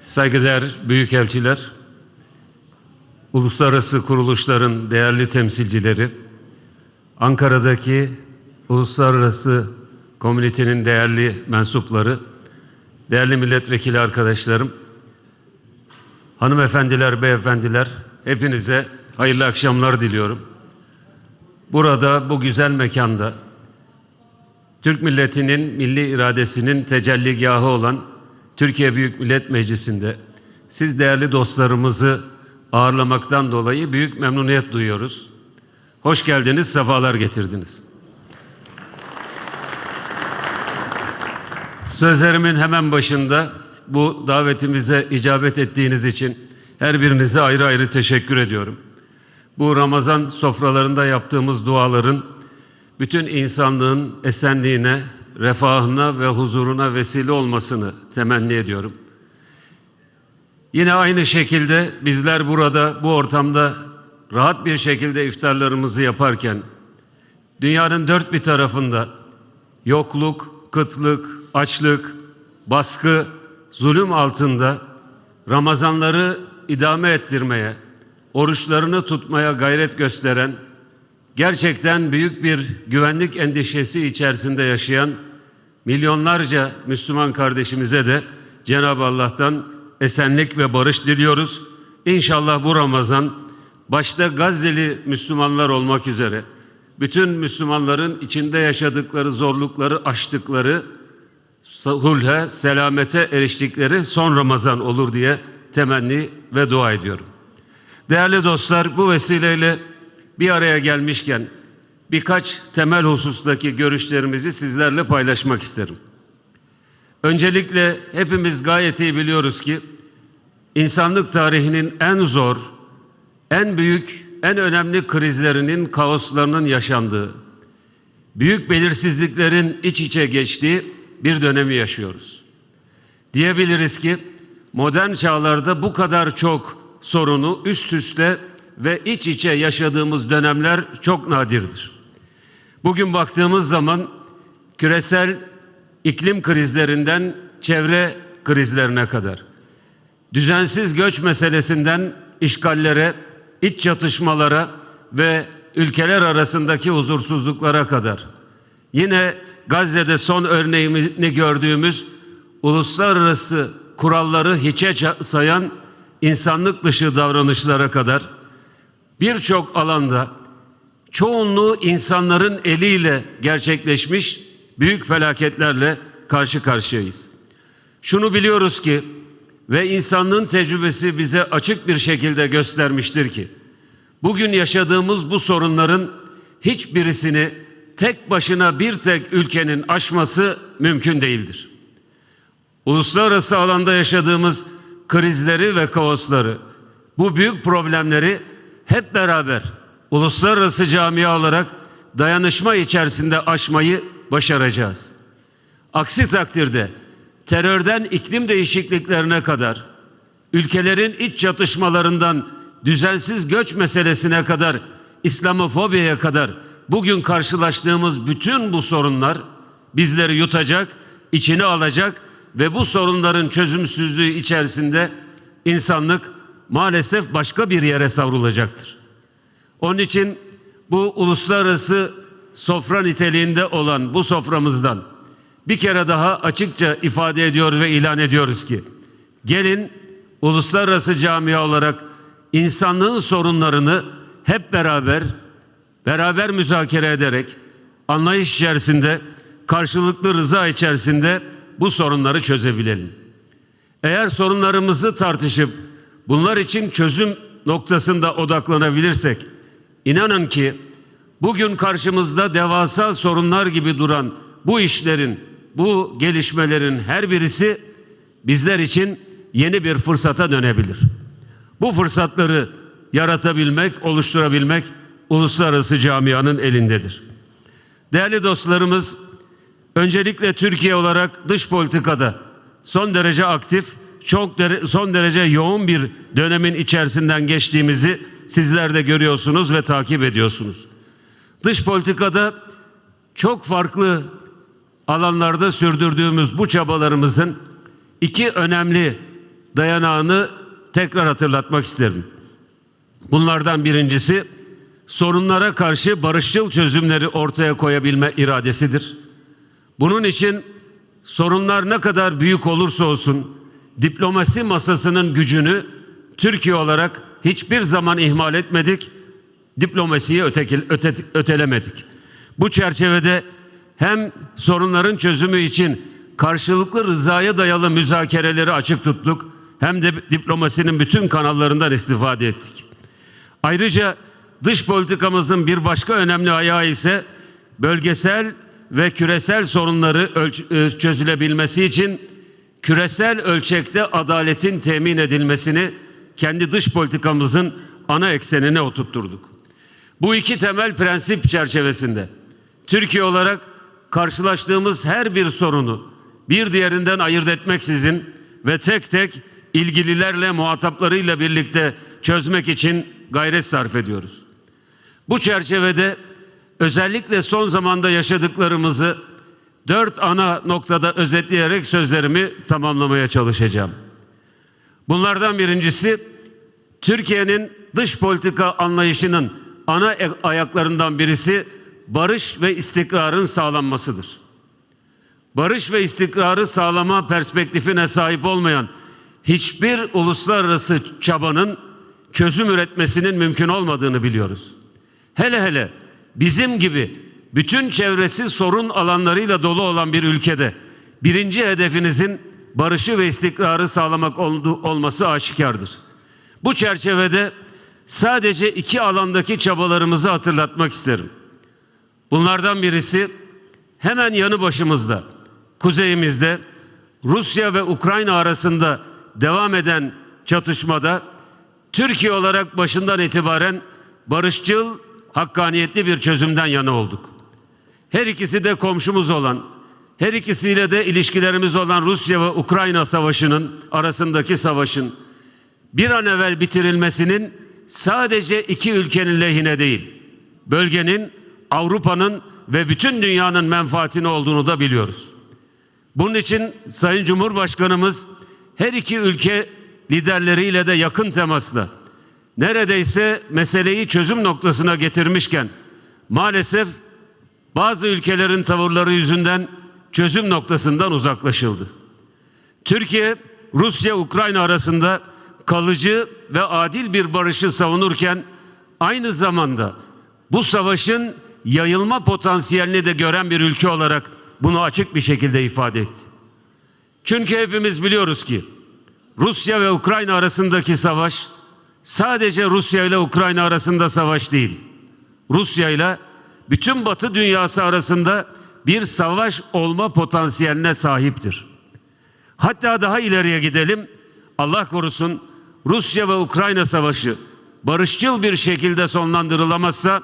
saygıdeğer büyükelçiler, uluslararası kuruluşların değerli temsilcileri, Ankara'daki uluslararası komünitenin değerli mensupları, değerli milletvekili arkadaşlarım, hanımefendiler, beyefendiler, hepinize hayırlı akşamlar diliyorum. Burada, bu güzel mekanda, Türk milletinin milli iradesinin tecelligahı olan Türkiye Büyük Millet Meclisi'nde siz değerli dostlarımızı ağırlamaktan dolayı büyük memnuniyet duyuyoruz. Hoş geldiniz, sefalar getirdiniz. Sözlerimin hemen başında bu davetimize icabet ettiğiniz için her birinize ayrı ayrı teşekkür ediyorum. Bu Ramazan sofralarında yaptığımız duaların bütün insanlığın esenliğine, refahına ve huzuruna vesile olmasını temenni ediyorum. Yine aynı şekilde bizler burada bu ortamda rahat bir şekilde iftarlarımızı yaparken dünyanın dört bir tarafında yokluk, kıtlık, açlık, baskı, zulüm altında Ramazanları idame ettirmeye, oruçlarını tutmaya gayret gösteren, gerçekten büyük bir güvenlik endişesi içerisinde yaşayan milyonlarca Müslüman kardeşimize de Cenab-ı Allah'tan esenlik ve barış diliyoruz. İnşallah bu Ramazan başta Gazze'li Müslümanlar olmak üzere bütün Müslümanların içinde yaşadıkları zorlukları aştıkları sulhe, selamete eriştikleri son Ramazan olur diye temenni ve dua ediyorum. Değerli dostlar bu vesileyle bir araya gelmişken birkaç temel husustaki görüşlerimizi sizlerle paylaşmak isterim. Öncelikle hepimiz gayet iyi biliyoruz ki insanlık tarihinin en zor, en büyük, en önemli krizlerinin, kaoslarının yaşandığı, büyük belirsizliklerin iç içe geçtiği bir dönemi yaşıyoruz. Diyebiliriz ki modern çağlarda bu kadar çok sorunu üst üste ve iç içe yaşadığımız dönemler çok nadirdir. Bugün baktığımız zaman küresel iklim krizlerinden çevre krizlerine kadar, düzensiz göç meselesinden işgallere, iç çatışmalara ve ülkeler arasındaki huzursuzluklara kadar, yine Gazze'de son örneğini gördüğümüz uluslararası kuralları hiçe sayan insanlık dışı davranışlara kadar birçok alanda çoğunluğu insanların eliyle gerçekleşmiş büyük felaketlerle karşı karşıyayız. Şunu biliyoruz ki ve insanlığın tecrübesi bize açık bir şekilde göstermiştir ki bugün yaşadığımız bu sorunların hiçbirisini tek başına bir tek ülkenin aşması mümkün değildir. Uluslararası alanda yaşadığımız krizleri ve kaosları, bu büyük problemleri hep beraber uluslararası camia olarak dayanışma içerisinde aşmayı başaracağız. Aksi takdirde terörden iklim değişikliklerine kadar, ülkelerin iç çatışmalarından düzensiz göç meselesine kadar, İslamofobiye kadar bugün karşılaştığımız bütün bu sorunlar bizleri yutacak, içine alacak ve bu sorunların çözümsüzlüğü içerisinde insanlık maalesef başka bir yere savrulacaktır. Onun için bu uluslararası sofra niteliğinde olan bu soframızdan bir kere daha açıkça ifade ediyor ve ilan ediyoruz ki gelin uluslararası camia olarak insanlığın sorunlarını hep beraber beraber müzakere ederek anlayış içerisinde karşılıklı rıza içerisinde bu sorunları çözebilelim. Eğer sorunlarımızı tartışıp bunlar için çözüm noktasında odaklanabilirsek inanın ki bugün karşımızda devasa sorunlar gibi duran bu işlerin, bu gelişmelerin her birisi bizler için yeni bir fırsata dönebilir. Bu fırsatları yaratabilmek, oluşturabilmek uluslararası camianın elindedir. Değerli dostlarımız, öncelikle Türkiye olarak dış politikada son derece aktif, çok dere, son derece yoğun bir dönemin içerisinden geçtiğimizi sizler de görüyorsunuz ve takip ediyorsunuz. Dış politikada çok farklı alanlarda sürdürdüğümüz bu çabalarımızın iki önemli dayanağını tekrar hatırlatmak isterim. Bunlardan birincisi sorunlara karşı barışçıl çözümleri ortaya koyabilme iradesidir. Bunun için sorunlar ne kadar büyük olursa olsun diplomasi masasının gücünü Türkiye olarak hiçbir zaman ihmal etmedik, diplomasiyi öteki, öte, ötelemedik. Bu çerçevede hem sorunların çözümü için karşılıklı rızaya dayalı müzakereleri açık tuttuk, hem de diplomasinin bütün kanallarından istifade ettik. Ayrıca dış politikamızın bir başka önemli ayağı ise bölgesel ve küresel sorunları e, çözülebilmesi için küresel ölçekte adaletin temin edilmesini kendi dış politikamızın ana eksenine oturtturduk. Bu iki temel prensip çerçevesinde Türkiye olarak karşılaştığımız her bir sorunu bir diğerinden ayırt etmeksizin ve tek tek ilgililerle muhataplarıyla birlikte çözmek için gayret sarf ediyoruz. Bu çerçevede özellikle son zamanda yaşadıklarımızı dört ana noktada özetleyerek sözlerimi tamamlamaya çalışacağım. Bunlardan birincisi Türkiye'nin dış politika anlayışının ana e- ayaklarından birisi barış ve istikrarın sağlanmasıdır. Barış ve istikrarı sağlama perspektifine sahip olmayan hiçbir uluslararası çabanın çözüm üretmesinin mümkün olmadığını biliyoruz. Hele hele bizim gibi bütün çevresi sorun alanlarıyla dolu olan bir ülkede birinci hedefinizin barışı ve istikrarı sağlamak olması aşikardır. Bu çerçevede sadece iki alandaki çabalarımızı hatırlatmak isterim. Bunlardan birisi hemen yanı başımızda, kuzeyimizde Rusya ve Ukrayna arasında devam eden çatışmada Türkiye olarak başından itibaren barışçıl, hakkaniyetli bir çözümden yana olduk. Her ikisi de komşumuz olan, her ikisiyle de ilişkilerimiz olan Rusya ve Ukrayna savaşının arasındaki savaşın bir an evvel bitirilmesinin sadece iki ülkenin lehine değil, bölgenin, Avrupa'nın ve bütün dünyanın menfaatine olduğunu da biliyoruz. Bunun için Sayın Cumhurbaşkanımız her iki ülke liderleriyle de yakın temasla neredeyse meseleyi çözüm noktasına getirmişken maalesef bazı ülkelerin tavırları yüzünden çözüm noktasından uzaklaşıldı. Türkiye, Rusya, Ukrayna arasında kalıcı ve adil bir barışı savunurken aynı zamanda bu savaşın yayılma potansiyelini de gören bir ülke olarak bunu açık bir şekilde ifade etti. Çünkü hepimiz biliyoruz ki Rusya ve Ukrayna arasındaki savaş sadece Rusya ile Ukrayna arasında savaş değil. Rusya ile bütün Batı dünyası arasında bir savaş olma potansiyeline sahiptir. Hatta daha ileriye gidelim. Allah korusun Rusya ve Ukrayna savaşı barışçıl bir şekilde sonlandırılamazsa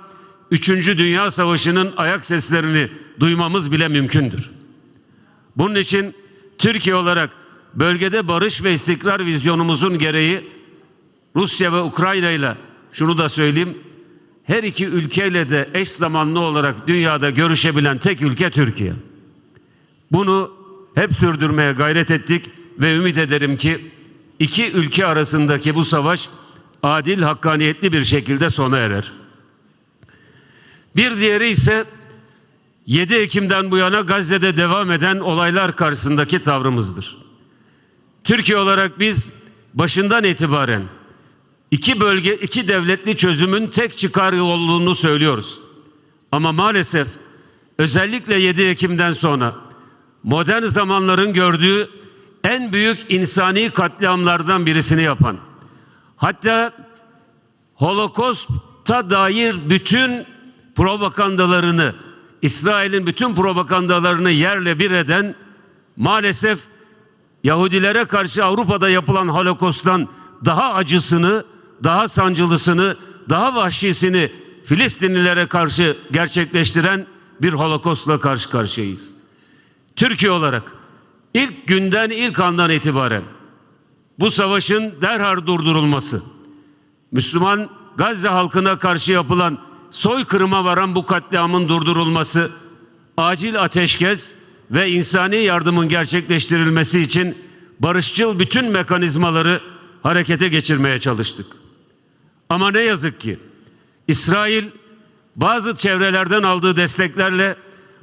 3. Dünya Savaşı'nın ayak seslerini duymamız bile mümkündür. Bunun için Türkiye olarak bölgede barış ve istikrar vizyonumuzun gereği Rusya ve Ukrayna ile şunu da söyleyeyim. Her iki ülkeyle de eş zamanlı olarak dünyada görüşebilen tek ülke Türkiye. Bunu hep sürdürmeye gayret ettik ve ümit ederim ki iki ülke arasındaki bu savaş adil, hakkaniyetli bir şekilde sona erer. Bir diğeri ise 7 Ekim'den bu yana Gazze'de devam eden olaylar karşısındaki tavrımızdır. Türkiye olarak biz başından itibaren iki bölge, iki devletli çözümün tek çıkar olduğunu söylüyoruz. Ama maalesef özellikle 7 Ekim'den sonra modern zamanların gördüğü en büyük insani katliamlardan birisini yapan, hatta Holokost'a dair bütün propagandalarını, İsrail'in bütün propagandalarını yerle bir eden maalesef Yahudilere karşı Avrupa'da yapılan Holokost'tan daha acısını, daha sancılısını, daha vahşisini Filistinlilere karşı gerçekleştiren bir Holokost'la karşı karşıyayız. Türkiye olarak ilk günden, ilk andan itibaren bu savaşın derhal durdurulması, Müslüman Gazze halkına karşı yapılan soykırıma varan bu katliamın durdurulması, acil ateşkes ve insani yardımın gerçekleştirilmesi için barışçıl bütün mekanizmaları harekete geçirmeye çalıştık. Ama ne yazık ki İsrail bazı çevrelerden aldığı desteklerle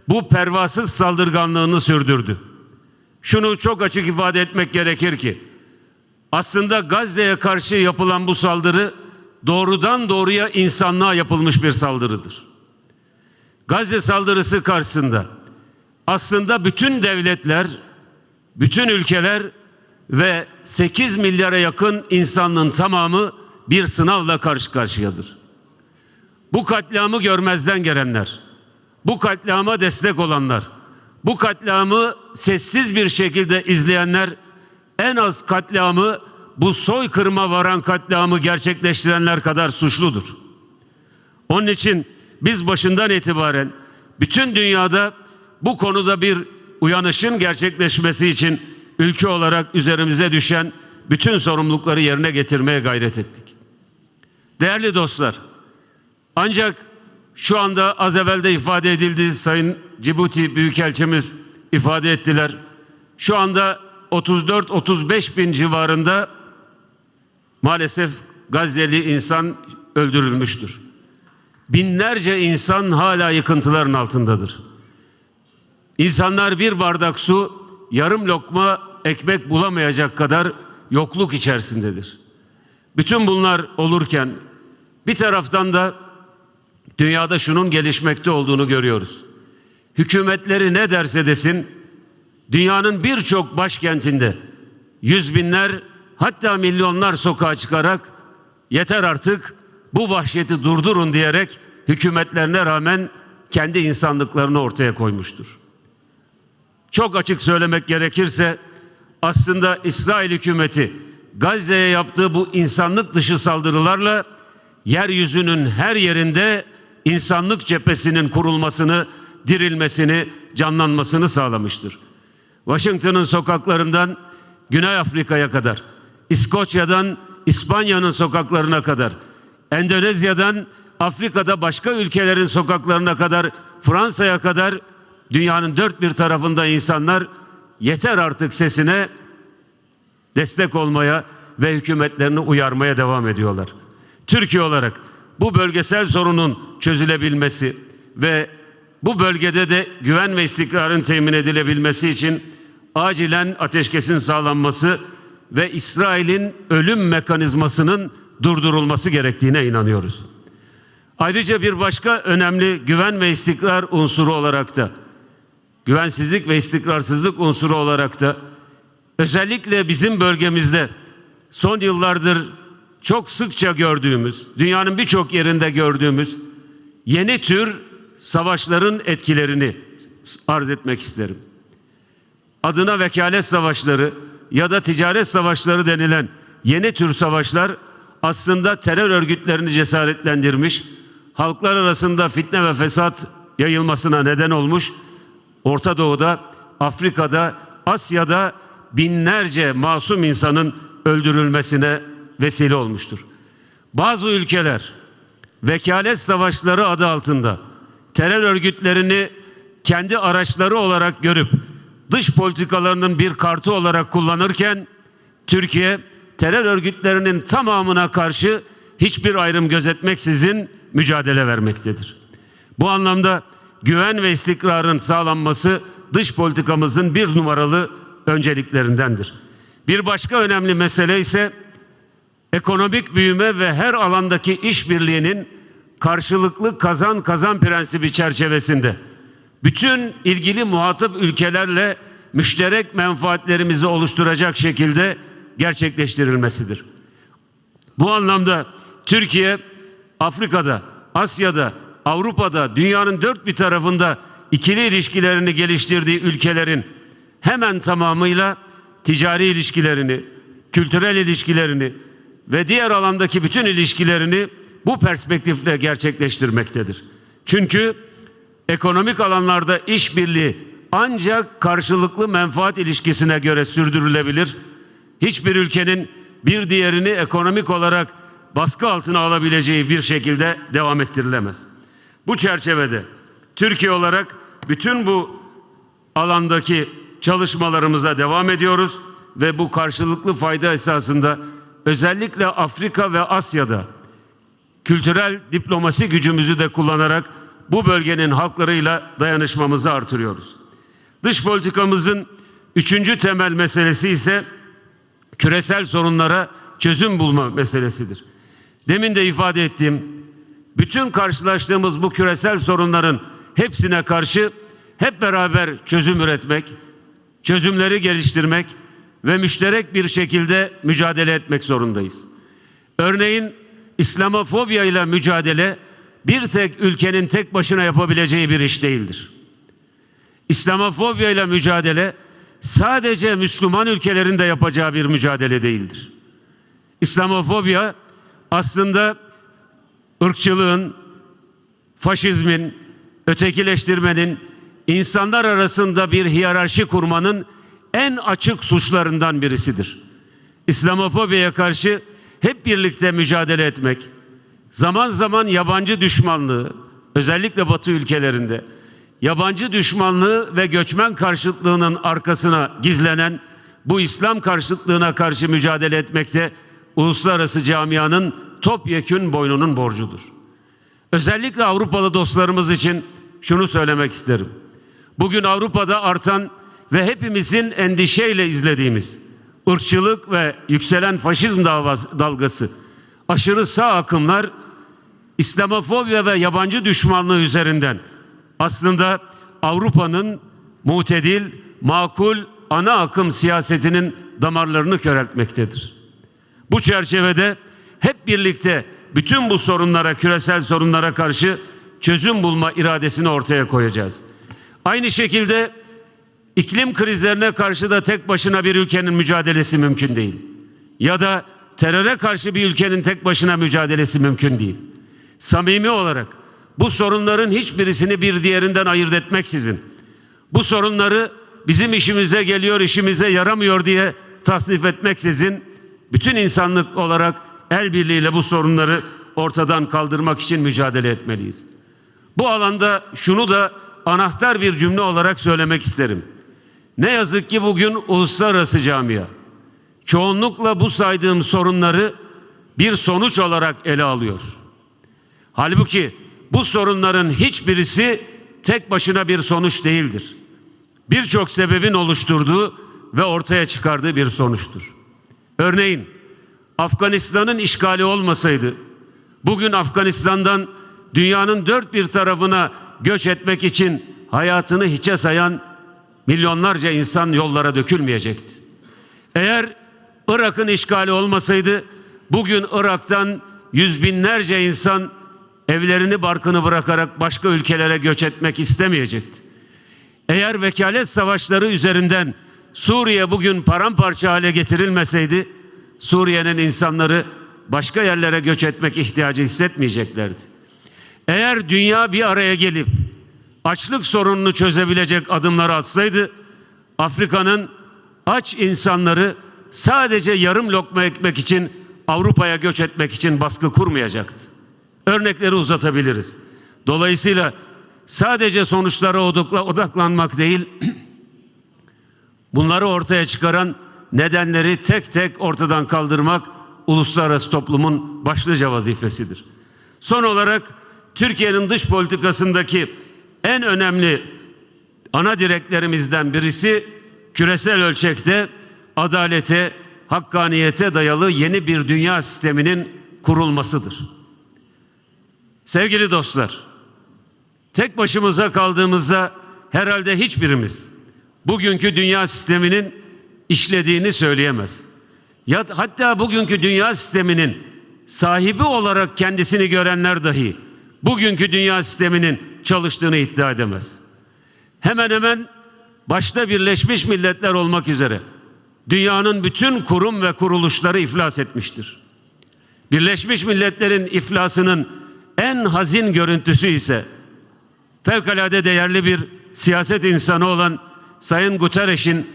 bu pervasız saldırganlığını sürdürdü. Şunu çok açık ifade etmek gerekir ki aslında Gazze'ye karşı yapılan bu saldırı doğrudan doğruya insanlığa yapılmış bir saldırıdır. Gazze saldırısı karşısında aslında bütün devletler, bütün ülkeler ve 8 milyara yakın insanlığın tamamı bir sınavla karşı karşıyadır. Bu katliamı görmezden gelenler, bu katliama destek olanlar, bu katliamı sessiz bir şekilde izleyenler en az katliamı bu soykırıma varan katliamı gerçekleştirenler kadar suçludur. Onun için biz başından itibaren bütün dünyada bu konuda bir uyanışın gerçekleşmesi için ülke olarak üzerimize düşen bütün sorumlulukları yerine getirmeye gayret ettik. Değerli dostlar, ancak şu anda az evvel de ifade edildi, Sayın Cibuti Büyükelçimiz ifade ettiler. Şu anda 34-35 bin civarında maalesef Gazze'li insan öldürülmüştür. Binlerce insan hala yıkıntıların altındadır. İnsanlar bir bardak su, yarım lokma ekmek bulamayacak kadar yokluk içerisindedir. Bütün bunlar olurken bir taraftan da dünyada şunun gelişmekte olduğunu görüyoruz. Hükümetleri ne derse desin dünyanın birçok başkentinde yüz binler hatta milyonlar sokağa çıkarak yeter artık bu vahşeti durdurun diyerek hükümetlerine rağmen kendi insanlıklarını ortaya koymuştur. Çok açık söylemek gerekirse aslında İsrail hükümeti Gazze'ye yaptığı bu insanlık dışı saldırılarla yeryüzünün her yerinde insanlık cephesinin kurulmasını, dirilmesini, canlanmasını sağlamıştır. Washington'ın sokaklarından Güney Afrika'ya kadar, İskoçya'dan İspanya'nın sokaklarına kadar, Endonezya'dan Afrika'da başka ülkelerin sokaklarına kadar, Fransa'ya kadar dünyanın dört bir tarafında insanlar yeter artık sesine destek olmaya ve hükümetlerini uyarmaya devam ediyorlar. Türkiye olarak bu bölgesel sorunun çözülebilmesi ve bu bölgede de güven ve istikrarın temin edilebilmesi için acilen ateşkesin sağlanması ve İsrail'in ölüm mekanizmasının durdurulması gerektiğine inanıyoruz. Ayrıca bir başka önemli güven ve istikrar unsuru olarak da güvensizlik ve istikrarsızlık unsuru olarak da özellikle bizim bölgemizde son yıllardır çok sıkça gördüğümüz, dünyanın birçok yerinde gördüğümüz yeni tür savaşların etkilerini arz etmek isterim. Adına vekalet savaşları ya da ticaret savaşları denilen yeni tür savaşlar aslında terör örgütlerini cesaretlendirmiş, halklar arasında fitne ve fesat yayılmasına neden olmuş, Orta Doğu'da, Afrika'da, Asya'da binlerce masum insanın öldürülmesine vesile olmuştur. Bazı ülkeler vekalet savaşları adı altında terör örgütlerini kendi araçları olarak görüp dış politikalarının bir kartı olarak kullanırken Türkiye terör örgütlerinin tamamına karşı hiçbir ayrım gözetmeksizin mücadele vermektedir. Bu anlamda güven ve istikrarın sağlanması dış politikamızın bir numaralı önceliklerindendir. Bir başka önemli mesele ise ekonomik büyüme ve her alandaki işbirliğinin karşılıklı kazan kazan prensibi çerçevesinde bütün ilgili muhatap ülkelerle müşterek menfaatlerimizi oluşturacak şekilde gerçekleştirilmesidir. Bu anlamda Türkiye Afrika'da, Asya'da, Avrupa'da, dünyanın dört bir tarafında ikili ilişkilerini geliştirdiği ülkelerin hemen tamamıyla ticari ilişkilerini, kültürel ilişkilerini ve diğer alandaki bütün ilişkilerini bu perspektifle gerçekleştirmektedir. Çünkü ekonomik alanlarda işbirliği ancak karşılıklı menfaat ilişkisine göre sürdürülebilir. Hiçbir ülkenin bir diğerini ekonomik olarak baskı altına alabileceği bir şekilde devam ettirilemez. Bu çerçevede Türkiye olarak bütün bu alandaki çalışmalarımıza devam ediyoruz ve bu karşılıklı fayda esasında özellikle Afrika ve Asya'da kültürel diplomasi gücümüzü de kullanarak bu bölgenin halklarıyla dayanışmamızı artırıyoruz. Dış politikamızın üçüncü temel meselesi ise küresel sorunlara çözüm bulma meselesidir. Demin de ifade ettiğim bütün karşılaştığımız bu küresel sorunların hepsine karşı hep beraber çözüm üretmek, çözümleri geliştirmek ve müşterek bir şekilde mücadele etmek zorundayız. Örneğin İslamofobya ile mücadele bir tek ülkenin tek başına yapabileceği bir iş değildir. İslamofobya ile mücadele sadece Müslüman ülkelerin de yapacağı bir mücadele değildir. İslamofobya aslında ırkçılığın, faşizmin, ötekileştirmenin, insanlar arasında bir hiyerarşi kurmanın en açık suçlarından birisidir. İslamofobiye karşı hep birlikte mücadele etmek, zaman zaman yabancı düşmanlığı, özellikle Batı ülkelerinde, yabancı düşmanlığı ve göçmen karşıtlığının arkasına gizlenen bu İslam karşıtlığına karşı mücadele etmekte uluslararası camianın topyekün boynunun borcudur. Özellikle Avrupalı dostlarımız için şunu söylemek isterim. Bugün Avrupa'da artan ve hepimizin endişeyle izlediğimiz ırkçılık ve yükselen faşizm dalgası, aşırı sağ akımlar İslamofobya ve yabancı düşmanlığı üzerinden aslında Avrupa'nın mutedil, makul ana akım siyasetinin damarlarını köreltmektedir. Bu çerçevede hep birlikte bütün bu sorunlara, küresel sorunlara karşı çözüm bulma iradesini ortaya koyacağız. Aynı şekilde iklim krizlerine karşı da tek başına bir ülkenin mücadelesi mümkün değil. Ya da teröre karşı bir ülkenin tek başına mücadelesi mümkün değil. Samimi olarak bu sorunların hiçbirisini bir diğerinden ayırt etmeksizin bu sorunları bizim işimize geliyor, işimize yaramıyor diye tasnif etmeksizin bütün insanlık olarak el birliğiyle bu sorunları ortadan kaldırmak için mücadele etmeliyiz. Bu alanda şunu da anahtar bir cümle olarak söylemek isterim. Ne yazık ki bugün uluslararası camia çoğunlukla bu saydığım sorunları bir sonuç olarak ele alıyor. Halbuki bu sorunların hiçbirisi tek başına bir sonuç değildir. Birçok sebebin oluşturduğu ve ortaya çıkardığı bir sonuçtur. Örneğin Afganistan'ın işgali olmasaydı bugün Afganistan'dan dünyanın dört bir tarafına göç etmek için hayatını hiçe sayan milyonlarca insan yollara dökülmeyecekti. Eğer Irak'ın işgali olmasaydı bugün Irak'tan yüz binlerce insan evlerini barkını bırakarak başka ülkelere göç etmek istemeyecekti. Eğer vekalet savaşları üzerinden Suriye bugün paramparça hale getirilmeseydi Suriye'nin insanları başka yerlere göç etmek ihtiyacı hissetmeyeceklerdi. Eğer dünya bir araya gelip açlık sorununu çözebilecek adımları atsaydı Afrika'nın aç insanları sadece yarım lokma ekmek için Avrupa'ya göç etmek için baskı kurmayacaktı. Örnekleri uzatabiliriz. Dolayısıyla sadece sonuçlara odakla- odaklanmak değil, bunları ortaya çıkaran nedenleri tek tek ortadan kaldırmak uluslararası toplumun başlıca vazifesidir. Son olarak Türkiye'nin dış politikasındaki en önemli ana direklerimizden birisi küresel ölçekte adalete, hakkaniyete dayalı yeni bir dünya sisteminin kurulmasıdır. Sevgili dostlar, tek başımıza kaldığımızda herhalde hiçbirimiz bugünkü dünya sisteminin işlediğini söyleyemez. Ya hatta bugünkü dünya sisteminin sahibi olarak kendisini görenler dahi bugünkü dünya sisteminin çalıştığını iddia edemez. Hemen hemen başta Birleşmiş Milletler olmak üzere dünyanın bütün kurum ve kuruluşları iflas etmiştir. Birleşmiş Milletler'in iflasının en hazin görüntüsü ise fevkalade değerli bir siyaset insanı olan Sayın Guterres'in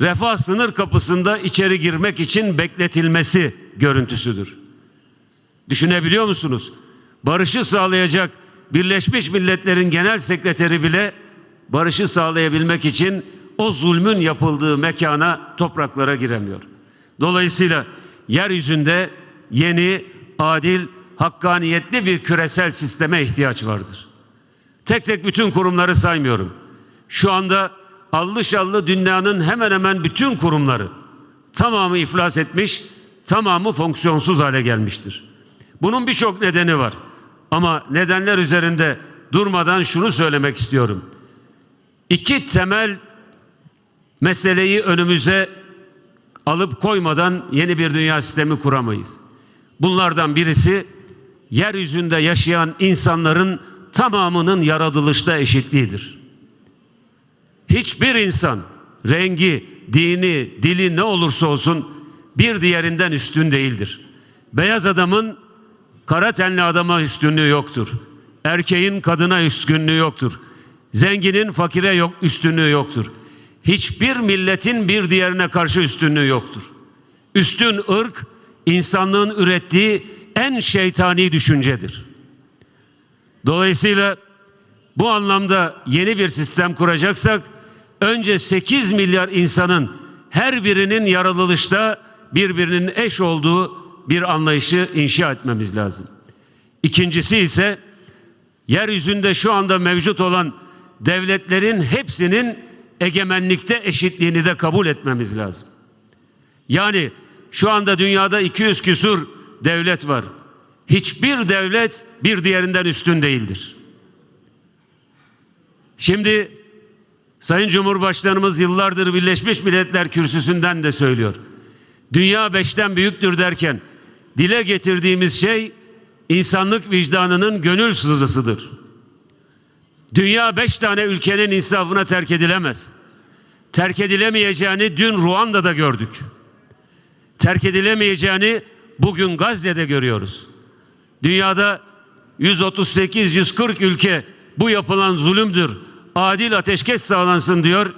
refah sınır kapısında içeri girmek için bekletilmesi görüntüsüdür. Düşünebiliyor musunuz? Barışı sağlayacak Birleşmiş Milletler'in genel sekreteri bile barışı sağlayabilmek için o zulmün yapıldığı mekana, topraklara giremiyor. Dolayısıyla yeryüzünde yeni, adil, hakkaniyetli bir küresel sisteme ihtiyaç vardır. Tek tek bütün kurumları saymıyorum. Şu anda allı şallı dünyanın hemen hemen bütün kurumları tamamı iflas etmiş, tamamı fonksiyonsuz hale gelmiştir. Bunun birçok nedeni var. Ama nedenler üzerinde durmadan şunu söylemek istiyorum. İki temel meseleyi önümüze alıp koymadan yeni bir dünya sistemi kuramayız. Bunlardan birisi yeryüzünde yaşayan insanların tamamının yaratılışta eşitliğidir. Hiçbir insan rengi, dini, dili ne olursa olsun bir diğerinden üstün değildir. Beyaz adamın kara tenli adama üstünlüğü yoktur. Erkeğin kadına üstünlüğü yoktur. Zenginin fakire yok üstünlüğü yoktur. Hiçbir milletin bir diğerine karşı üstünlüğü yoktur. Üstün ırk insanlığın ürettiği en şeytani düşüncedir. Dolayısıyla bu anlamda yeni bir sistem kuracaksak önce 8 milyar insanın her birinin yaratılışta birbirinin eş olduğu bir anlayışı inşa etmemiz lazım. İkincisi ise yeryüzünde şu anda mevcut olan devletlerin hepsinin egemenlikte eşitliğini de kabul etmemiz lazım. Yani şu anda dünyada 200 küsur devlet var. Hiçbir devlet bir diğerinden üstün değildir. Şimdi Sayın Cumhurbaşkanımız yıllardır Birleşmiş Milletler Kürsüsü'nden de söylüyor. Dünya beşten büyüktür derken dile getirdiğimiz şey insanlık vicdanının gönül sızısıdır. Dünya beş tane ülkenin insafına terk edilemez. Terk edilemeyeceğini dün Ruanda'da gördük. Terk edilemeyeceğini bugün Gazze'de görüyoruz. Dünyada 138-140 ülke bu yapılan zulümdür. Adil ateşkes sağlansın diyor.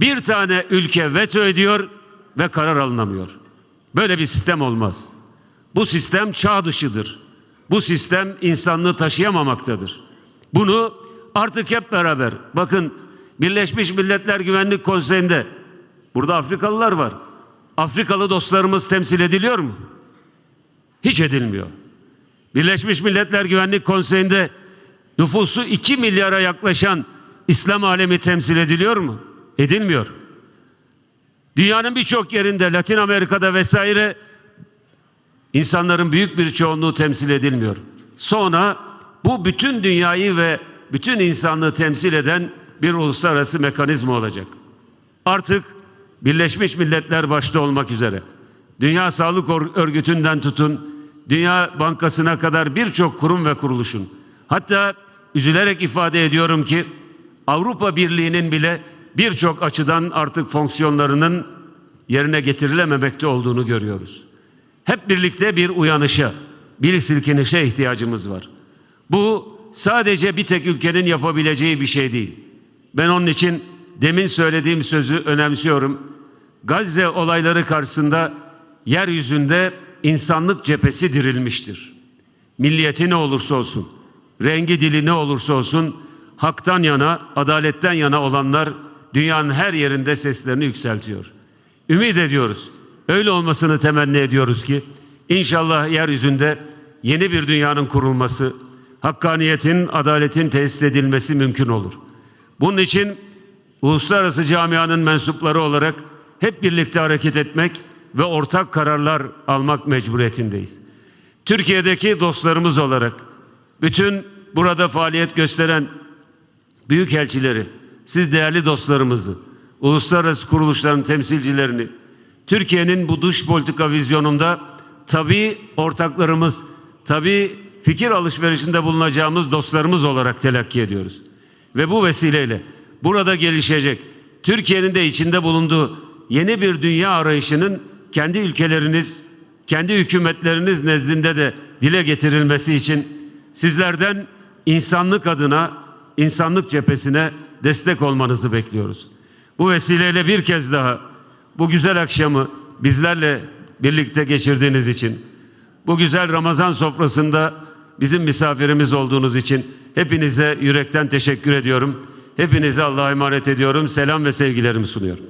Bir tane ülke veto ediyor ve karar alınamıyor. Böyle bir sistem olmaz. Bu sistem çağ dışıdır. Bu sistem insanlığı taşıyamamaktadır. Bunu artık hep beraber bakın Birleşmiş Milletler Güvenlik Konseyi'nde burada Afrikalılar var. Afrikalı dostlarımız temsil ediliyor mu? Hiç edilmiyor. Birleşmiş Milletler Güvenlik Konseyi'nde nüfusu 2 milyara yaklaşan İslam alemi temsil ediliyor mu? Edilmiyor. Dünyanın birçok yerinde, Latin Amerika'da vesaire insanların büyük bir çoğunluğu temsil edilmiyor. Sonra bu bütün dünyayı ve bütün insanlığı temsil eden bir uluslararası mekanizma olacak. Artık Birleşmiş Milletler başta olmak üzere Dünya Sağlık Örgütü'nden tutun Dünya Bankası'na kadar birçok kurum ve kuruluşun hatta üzülerek ifade ediyorum ki Avrupa Birliği'nin bile birçok açıdan artık fonksiyonlarının yerine getirilememekte olduğunu görüyoruz. Hep birlikte bir uyanışa, bir silkinişe ihtiyacımız var. Bu sadece bir tek ülkenin yapabileceği bir şey değil. Ben onun için demin söylediğim sözü önemsiyorum. Gazze olayları karşısında yeryüzünde insanlık cephesi dirilmiştir. Milliyeti ne olursa olsun, rengi dili ne olursa olsun, haktan yana, adaletten yana olanlar dünyanın her yerinde seslerini yükseltiyor. Ümit ediyoruz. Öyle olmasını temenni ediyoruz ki inşallah yeryüzünde yeni bir dünyanın kurulması, hakkaniyetin, adaletin tesis edilmesi mümkün olur. Bunun için uluslararası camianın mensupları olarak hep birlikte hareket etmek ve ortak kararlar almak mecburiyetindeyiz. Türkiye'deki dostlarımız olarak bütün burada faaliyet gösteren büyükelçileri, siz değerli dostlarımızı, uluslararası kuruluşların temsilcilerini, Türkiye'nin bu dış politika vizyonunda tabii ortaklarımız, tabii fikir alışverişinde bulunacağımız dostlarımız olarak telakki ediyoruz. Ve bu vesileyle burada gelişecek, Türkiye'nin de içinde bulunduğu yeni bir dünya arayışının kendi ülkeleriniz, kendi hükümetleriniz nezdinde de dile getirilmesi için sizlerden insanlık adına, insanlık cephesine destek olmanızı bekliyoruz. Bu vesileyle bir kez daha bu güzel akşamı bizlerle birlikte geçirdiğiniz için, bu güzel Ramazan sofrasında bizim misafirimiz olduğunuz için hepinize yürekten teşekkür ediyorum. Hepinizi Allah'a emanet ediyorum. Selam ve sevgilerimi sunuyorum.